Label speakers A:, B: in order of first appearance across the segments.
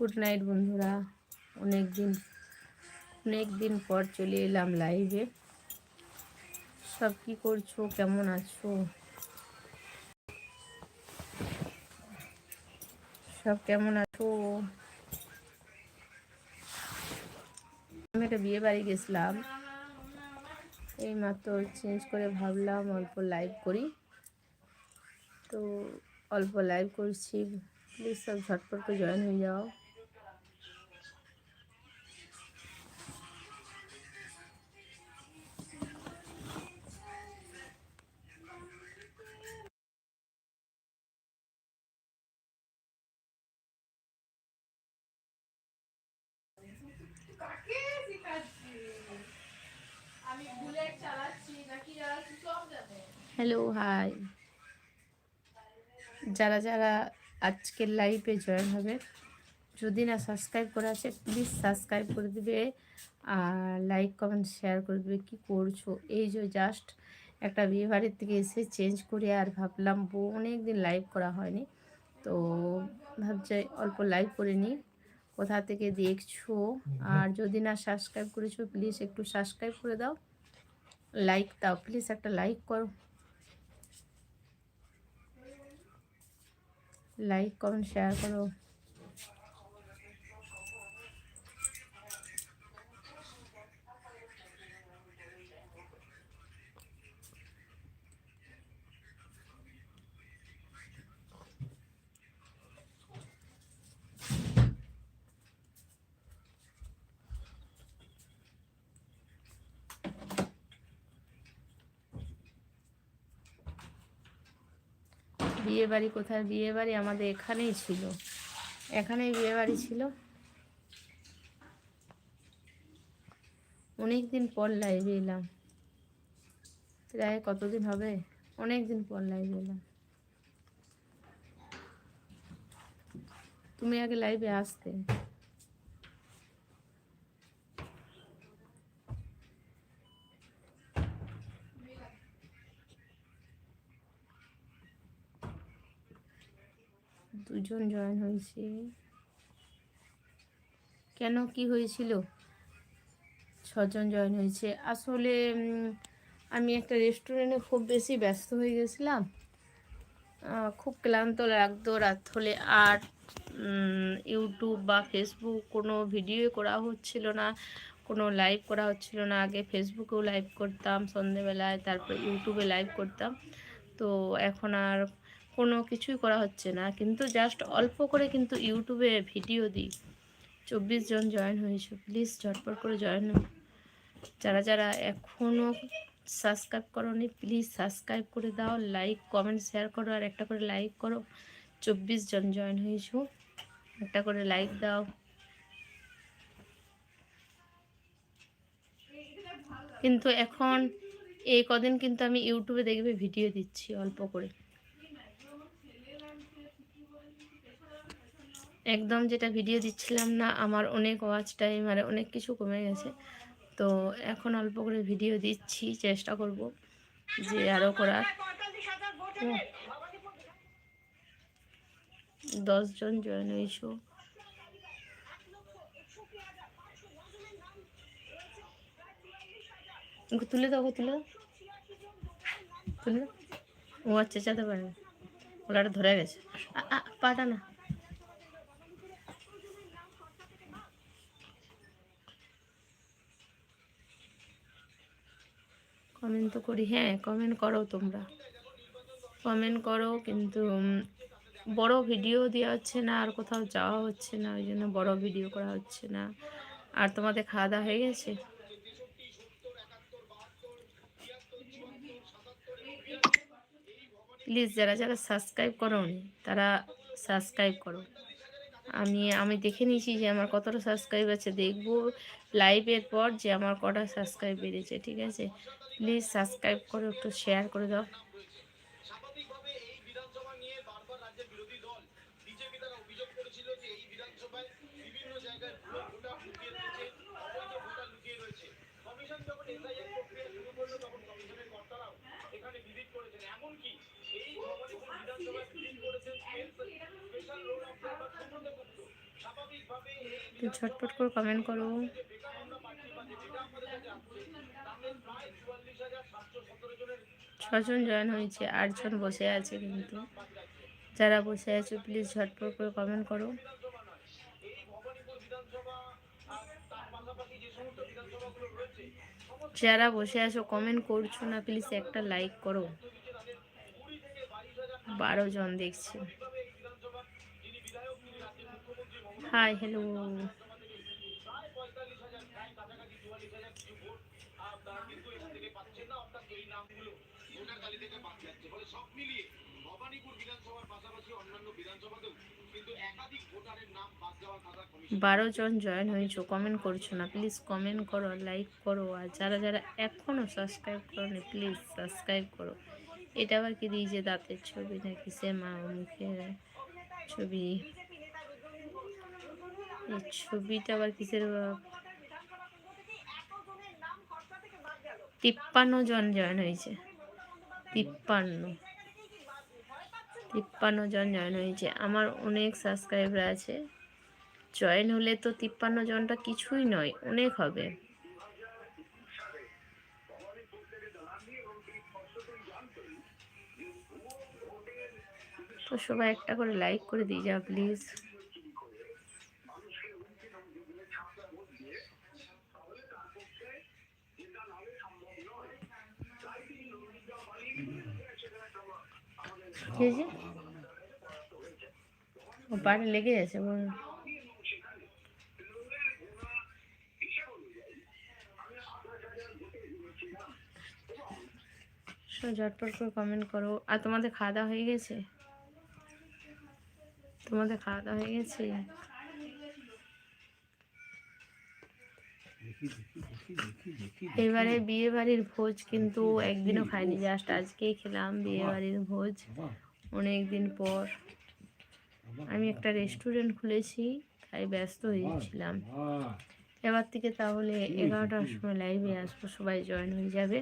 A: Good night বন্ধুরা। অনেক দিন অনেক দিন পর চলে এলাম লাইভে সব কি করছ? কেমন আছো? সব কেমন আছো? আমি একটা বিয়ে বাড়ি গেছিলাম। এই মাত্র চেঞ্জ করে ভাবলাম অল্প লাইভ করি। তো অল্প লাইভ করছি। প্লিজ সব ঝটপট করে জয়েন হয়ে যাও। হ্যালো হাই যারা যারা আজকের লাইভে জয়েন হবে, যদি না সাবস্ক্রাইব করে আছে প্লিজ সাবস্ক্রাইব করে দিবে আর লাইক কমেন্ট শেয়ার করে দেবে কী করছ? এই যে জাস্ট একটা বিয়ে বাড়ির থেকে এসে চেঞ্জ করে আর ভাবলাম অনেক দিন লাইভ করা হয়নি, তো ভাবছি অল্প লাইভ করে নিই। কোথা থেকে দেখছ? আর যদি না সাবস্ক্রাইব করেছ প্লিজ একটু সাবস্ক্রাইব করে দাও। লাইক দাও প্লিজ একটা লাইক করো। লাইক কমেন্ট শেয়ার করো। বিয়ে বাড়ি কোথায়? বিয়ে বাড়ি আমাদের এখানেই ছিল। এখানেই বিয়ে বাড়ি ছিল। অনেক দিন পর লাইভে এলাম। প্রায় কতদিন হবে? অনেক দিন পর লাইভে এলাম। তুমি আগে লাইভে আসতে। দুজন জয়েন হয়েছে। কেন কি হয়েছিল? ছজন জয়েন হয়েছে। আসলে আমি একটা রেস্টুরেন্টে খুব বেশি ব্যস্ত হয়ে গেছিলাম। খুব ক্লান্ত লাগতো রাত হলে। আর ইউটিউব বা ফেসবুক কোনো ভিডিও করা হচ্ছিল না, কোনো লাইভ করা হচ্ছিল না। আগে ফেসবুকেও লাইভ করতাম সন্ধেবেলায়, তারপর ইউটিউবে লাইভ করতাম। তো এখন আর কোনো কিছুই করা হচ্ছে না। কিন্তু জাস্ট অল্প করে কিন্তু ইউটিউবে ভিডিও দিই। চব্বিশ জন জয়েন হয়েছে। প্লিজ ঝটপট করে জয়েন যারা যারা এখনও সাবস্ক্রাইব করোনি প্লিজ সাবস্ক্রাইব করে দাও। লাইক কমেন্ট শেয়ার করো আর একটা করে লাইক করো। চব্বিশ জন জয়েন হয়েছো। একটা করে লাইক দাও। কিন্তু এখন এই কদিন কিন্তু আমি ইউটিউবে দেখবে ভিডিও দিচ্ছি অল্প করে। একদম যেটা ভিডিও দিচ্ছিলাম না, আমার অনেক ওয়াচ টাইম আর অনেক কিছু কমে গেছে। তো এখন অল্প করে ভিডিও দিচ্ছি, চেষ্টা করব যে আরও করার। দশজন জয়েন হয়েছো। তুলে দাও, তুলে তুলে ও আচ্ছা চাতে পারে ওলাটা ধরে গেছে। পাটা না। কমেন্ট তো করি। হ্যাঁ কমেন্ট করো তোমরা। কমেন্ট করো, কিন্তু বড় ভিডিও দেওয়া হচ্ছে না, আর কোথাও যাওয়া হচ্ছে না, ওই জন্য বড় ভিডিও করা হচ্ছে না। আর তোমাদের খাওয়া দাওয়া হয়ে গেছে? প্লিজ যারা যারা সাবস্ক্রাইব করো তারা সাবস্ক্রাইব করো। আমি আমি দেখে নিয়েছি যে আমার কতটা সাবস্ক্রাইব আছে। দেখব লাইভের পর যে আমার কটা সাবস্ক্রাইব বেড়েছে, ঠিক আছে? প্লিজ সাবস্ক্রাইব করে একটু শেয়ার করে দাও। ঝটপট করে কমেন্ট করো। ছজন জয়েন হয়েছে, আটজন বসে আছে কিন্তু। যারা বসে আছো প্লিজ ঝটপট করে কমেন্ট করো। যারা বসে আছো কমেন্ট করছ না প্লিজ একটা লাইক করো। বারো জন দেখছি। হাই হ্যালো বারো জন জয়েন হয়েছো কমেন্ট করছ না প্লিজ কমেন্ট করো লাইক করো, আর যারা যারা এখনও সাবস্ক্রাইব করোনি প্লিজ সাবস্ক্রাইব করো। এটা আবার কি দিয়েছে দাঁতের ছবি নাকি? সে মা মুখের ছবি। এই ছবিটা আবার কিসের তিপ্পান্ন জন জয়েন হয়েছে। তিপ্পান্ন। তিপ্পান্ন জন জয়েন হয়েছে। আমার অনেক সাবস্ক্রাইবার আছে। জয়েন হলে তো তিপ্পান্ন জনটা কিছুই নয়, অনেক হবে। তো সবাই একটা করে লাইক করে দিয়ে যাও প্লিজ কি ও পাড়ে লেগে গেছে বল ঝটপট করে কমেন্ট করো। আর তোমাদের খাওয়া দাওয়া হয়ে গেছে? তোমাদের খাওয়া দাওয়া হয়ে গেছে? এবারে বিয়ে বাড়ির ভোজ কিন্তু একদিনও খাইনি জাস্ট আজকেই খেলাম বিয়ে বাড়ির ভোজ অনেক দিন পর। আমি একটা রেস্টুরেন্ট খুলেছি, তাই ব্যস্ত হয়েছিলাম। এবার থেকে তাহলে এগারোটার সময় লাইভে আসব, সবাই জয়েন হয়ে যাবে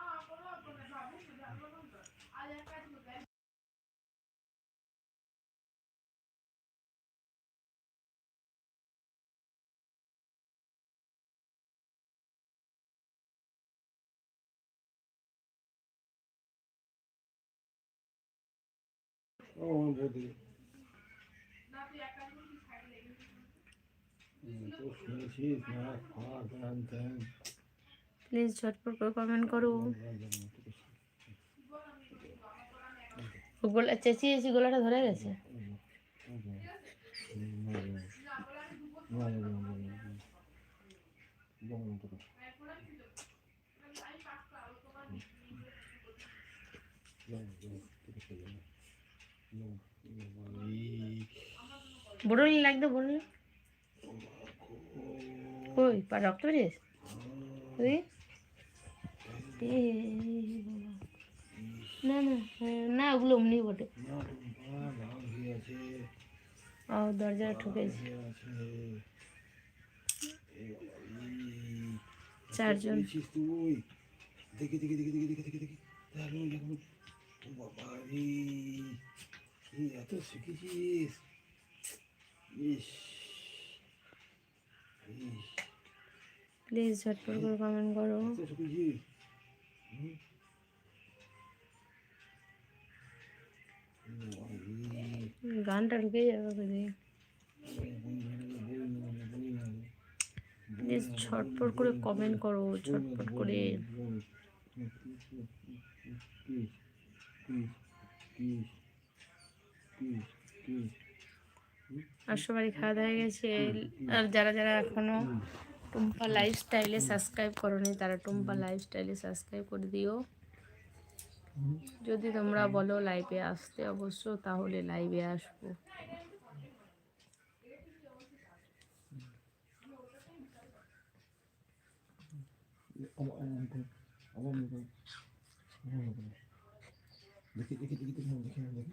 B: ও বৌদি তো শুনেছিস না খাওয়া ধ্যান ধ্যান
A: প্লিজ ঝটপট করে কমেন্ট করো। গোলা চেঁচিয়েছি গোলাটা ধরে গেছে? বড়লি লাগবে বড়লি কই পা রক্ত বেরিয়েছে কই না না হ্যাঁ, না ওগুলো অমনি বটে ও দরজায় ঠুকেছে চারজন
B: দেখি দেখি দেখি দেখি দেখি দেখি দেখি বাবা
A: প্লিজ ঝটপট করে কমেন্ট করো গানটা ঢুকে যাবে বুঝি ছটপট করে কমেন্ট করো ছটপট করে প্লিজ প্লিজ প্লিজ আর সবারই খাওয়া দাওয়া গেছে। আর যারা যারা এখনও টুম্পা লাইফস্টাইলে সাবস্ক্রাইব করনি, তারা টুম্পা লাইফস্টাইলে সাবস্ক্রাইব করে দিও। যদি তোমরা বলো লাইভে আসতে অবশ্য, তাহলে লাইভে আসব।
B: দেখি দেখি দেখি দেখি দেখি।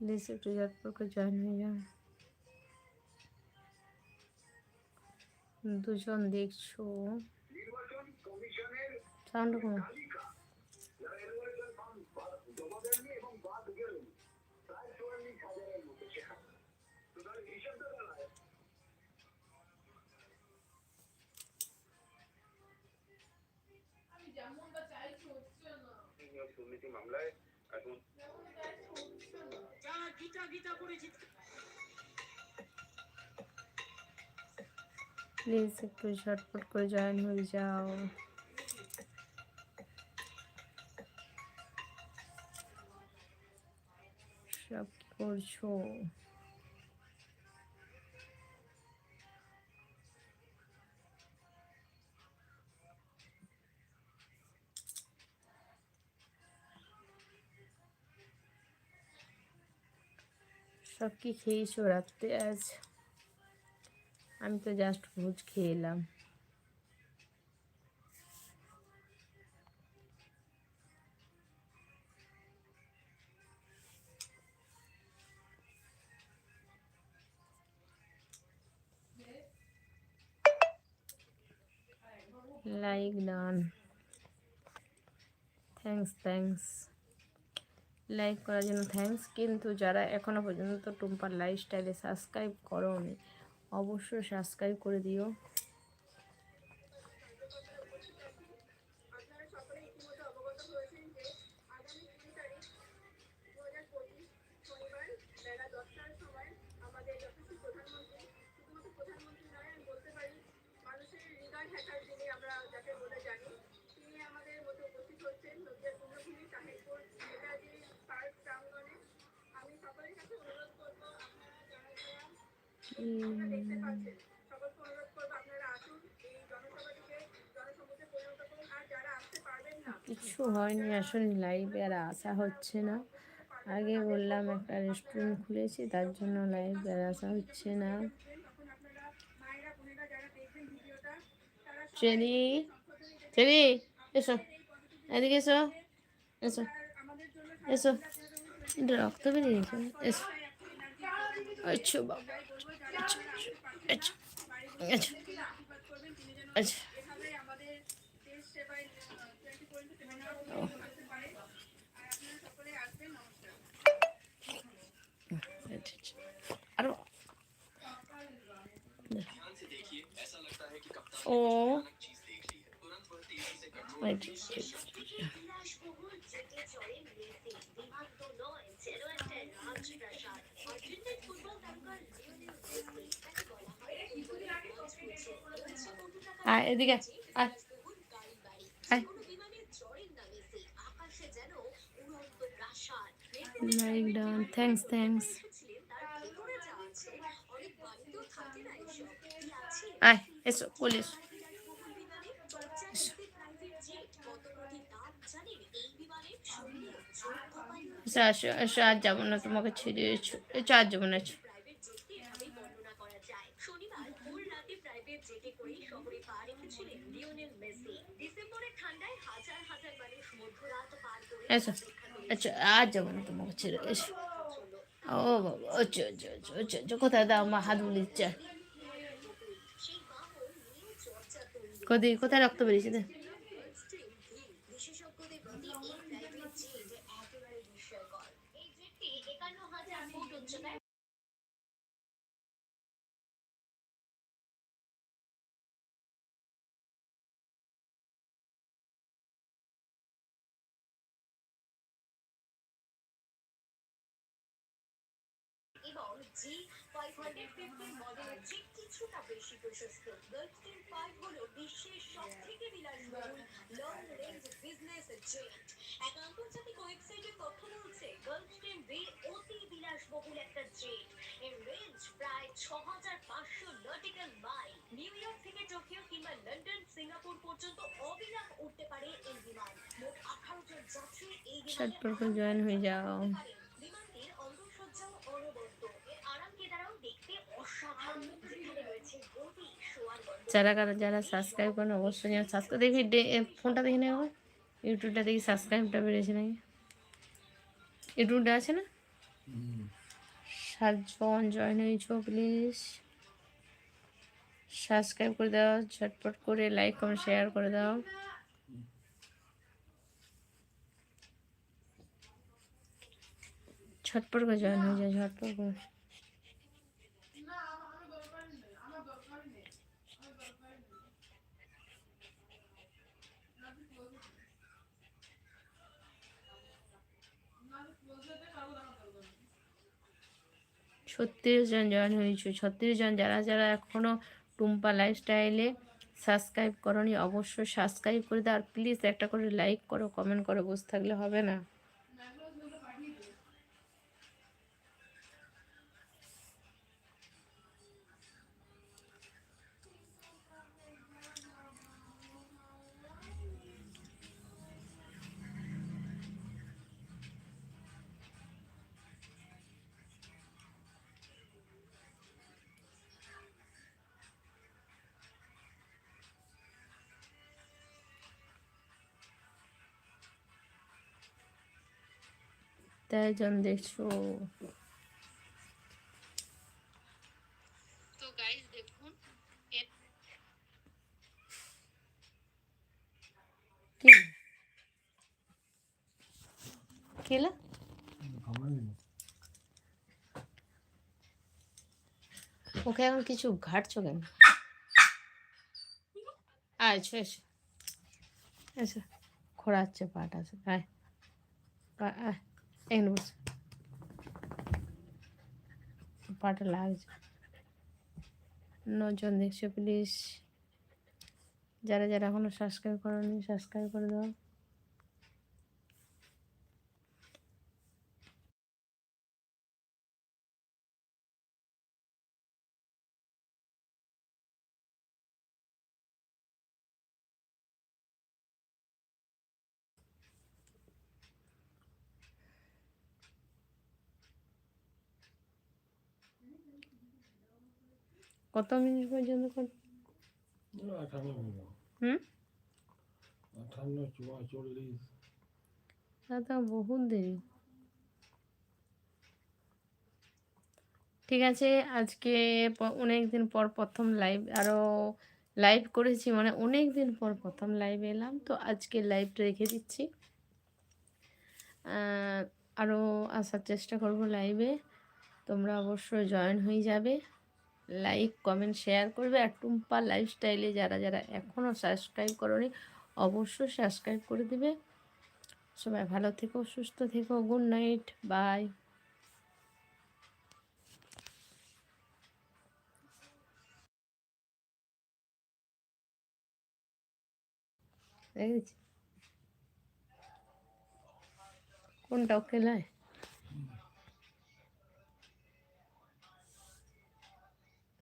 A: প্লিজ একটু ঝটপট করে জয়েন হয়ে যাও দুজন দেখছ সাউন্ড কমা
C: দুর্নীতি মামলায় এখন
A: প্লিজ একটু ঝটপট করে জয়েন হয়ে যাও। সব কি করছ? সব কি খেয়েছো রাত্রে আজ। আমি তো জাস্ট ভোজ খেয়ে এলাম। Like done thanks thanks like করার জন্য থ্যাংকস কিন্তু যারা এখনও পর্যন্ত টুম্পার লাইফস্টাইলে সাবস্ক্রাইব করো অবশ্যই সাবস্ক্রাইব করে দিও।
D: কিছু
A: হয়নি, আসলে লাইভে আর আসা হচ্ছে না। আগে বললাম একটা রেস্টুরেন্ট খুলেছি, তার জন্য লাইভে আর আসা হচ্ছে না। চেরি চেরি এসো, এদিকে এসো এসো এসো। এটা রক্ত বেরিয়ে গেছে, এসো। আচ্ছা বাবা। আচ্ছা আচ্ছা আচ্ছা আচ্ছা
D: এভাবে আমাদের দেশ সেবায় টোয়েন্টি টোয়েন্টি সেভেন করতে পারে আর আপনারা সকলে আসবেন নমস্কার
A: আচ্ছা আচ্ছা আরও ও wait, wait. আয়, এদিকে থ্যাঙ্কস থ্যাঙ্কস আয়। এসো আর যাব না, তোমাকে ছেড়ে এসো। আর যাব না
E: রাতে প্রাইভেট জেটে করে শহরে পা রেখেছিলেন লিওনেল মেসি। ডিসেম্বরের ঠান্ডায় হাজার হাজার মানুষ মধ্যরাত পার করে
A: এসো আচ্ছা আর যাব না তোমাকে ছেড়ে এসো। ও বাবা আচ্ছা আচ্ছা আচ্ছা আচ্ছা আচ্ছা কোথায় দাও আমার হাত
E: বলে তৈরি
A: কোথায় কোথায় রক্ত বেরিয়েছে
E: জি ফাইভ হান্ড্রেড মডেলের চেয়ে কিছুটা বেশি প্রশস্ত। গলফস্টিন ফাইভ হলো বিশ্বের সব থেকে বিলাসবহুল লং রেঞ্জ জেট এক আন্তর্জাতিক ওয়েবসাইটের তথ্য বলছে গালফস্ট্রিম বি অতি বিলাসবহুল একটা জেট এর রেঞ্জ প্রায় ছ হাজার পাঁচশো নটিক্যাল মাইল নিউ ইয়র্ক থেকে টোকিও কিংবা লন্ডন সিঙ্গাপুর পর্যন্ত অবিরাম উঠতে পারে এই বিমান। মোট আঠারো জন যাত্রী এই বিমানে
A: জয়েন হয়ে যাও। যারা যারা সাবস্ক্রাইব করেন অবশ্যই যেন সাবস্ক্রাইব দেখি ফোনটা দেখে নেব ইউটিউবটা দেখি সাবস্ক্রাইবটা বেড়েছে নাকি? ইউটিউবটা আছে না? সাতজন জয়েন হয়েছো প্লিজ সাবস্ক্রাইব করে দাও ঝটপট করে লাইক কমেন্ট শেয়ার করে দাও। ঝটপট করে জয়েন হয়ে যায় ঝটপট করে। ছত্রিশ জন জয়েন হয়েছে। ছত্রিশ জন যারা যারা এখনও টুম্পা লাইফস্টাইলে সাবস্ক্রাইব করনি, অবশ্যই সাবস্ক্রাইব করে দাও। আর প্লিজ একটা করে লাইক করো কমেন্ট করো বসে থাকলে হবে না। তাই জন দেখছ। তো গাইস দেখুন কি? ওকে এখন কিছু ঘাটছো কেন? আচ্ছা এসো এসো খোড়াচ্ছে পাট আছে আয়। আয়। এখানে বস। লাগছে। নজন দেখছ প্লিজ যারা যারা এখনও সাবস্ক্রাইব করেনি সাবস্ক্রাইব করে দাও। কত মিনিট পর্যন্ত কর?
B: আঠান্ন মিনিট।
A: হুম?
B: আঠান্ন
A: তা তো বহুত দেরি। ঠিক আছে আজকে অনেক দিন পর প্রথম লাইভ আরও লাইভ করেছি মানে অনেক দিন পর প্রথম লাইভ এলাম তো আজকে লাইভটা রেখে দিচ্ছি। আরও আসার চেষ্টা করব লাইভে তোমরা অবশ্যই জয়েন হয়ে যাবে। লাইক কমেন্ট শেয়ার করবে। আর টুম্পা লাইফস্টাইলে যারা যারা এখনও সাবস্ক্রাইব করনি, অবশ্যই সাবস্ক্রাইব করে দিবে। সবাই ভালো থেকো, সুস্থ থেকো গুড নাইট বাই কোনটা ওকে নয়?